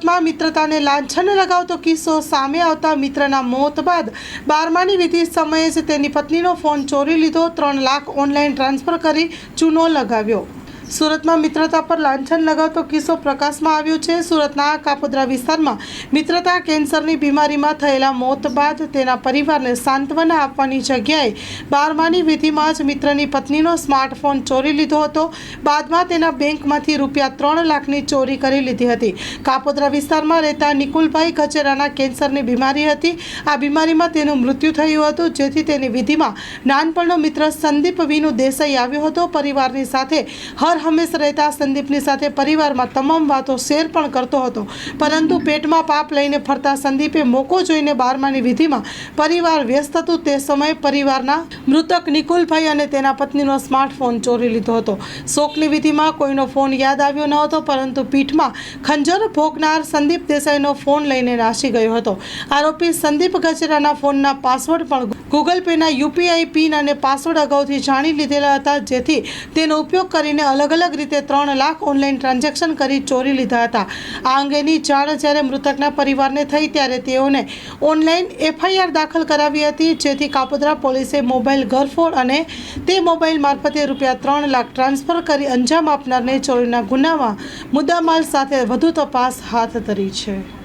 સુરતમાં મિત્રતાને લાંછન લગાવતો કિસ્સો સામે આવતા મિત્રના મોત બાદ બારમાની વિધિ સમયે જ તેની પત્નીનો ફોન ચોરી લીધો. ત્રણ લાખ ઓનલાઈન ટ્રાન્સફર કરી ચૂનો લગાવ્યો. સુરતમાં મિત્રતા પર લાંછન લગાવતો કિસ્સો પ્રકાશમાં આવ્યો છે. સુરતના કાપોદ્રા વિસ્તારમાં મિત્રતા કેન્સરની બીમારીમાં થયેલા મોત બાદ તેના પરિવારને સાંત્વના આપવાની જગ્યાએ બારમાની વિધિમાં જ મિત્રની પત્નીનો સ્માર્ટફોન ચોરી લીધો હતો. બાદમાં તેના બેંકમાંથી રૂપિયા ત્રણ લાખની ચોરી કરી લીધી હતી. કાપોદ્રા વિસ્તારમાં રહેતા નિકુલભાઈ કચેરાના કેન્સરની બીમારી હતી. આ બીમારીમાં તેનું મૃત્યુ થયું હતું. જેથી તેની વિધિમાં નાનપણનો મિત્ર સંદીપ વિનુ દેસાઈ આવ્યો હતો. પરિવારની સાથે હર હંમેશ રહેતા સંદીપની સાથે પરિવારમાં તમામ વાતો શેર પણ કરતો હતો. પરંતુ પેટમાં પાપ લઈને ફરતા સંદીપે મોકો જોઈને બારમાની વિધિમાં પરિવાર વ્યસ્ત હતું. તે સમયે પરિવારના મૃતક નિકુલભાઈ અને તેના પત્નીનો સ્માર્ટફોન ચોરી લીધો હતો. શોકની વિધિમાં કોઈનો ફોન યાદ આવ્યો ન હતો, પરંતુ પીઠમાં ખંજર ભોગનાર સંદીપ દેસાઈનો ફોન લઈને નાસી ગયો હતો. આરોપી સંદીપ ગજેરાના ફોનના પાસવર્ડ પણ ગૂગલ પેના યુપીઆઈ પિન અને પાસવર્ડ અગાઉથી જાણી લીધેલા હતા, જેથી તેનો ઉપયોગ કરીને અલગ અલગ રીતે ત્રણ લાખ ઓનલાઈન ટ્રાન્ઝેક્શન કરી ચોરી લીધા હતા. આ અંગેની જાણ જ્યારે મૃતકના પરિવારને થઈ ત્યારે તેઓને ઓનલાઈન એફઆઈઆર દાખલ કરાવી હતી, જેથી કાપોદ્રા પોલીસે મોબાઈલ ઘરફોડ અને તે મોબાઈલ મારફતે રૂપિયા ત્રણ લાખ ટ્રાન્સફર કરી અંજામ આપનારને ચોરીના ગુનામાં મુદ્દામાલ સાથે વધુ તપાસ હાથ ધરી છે.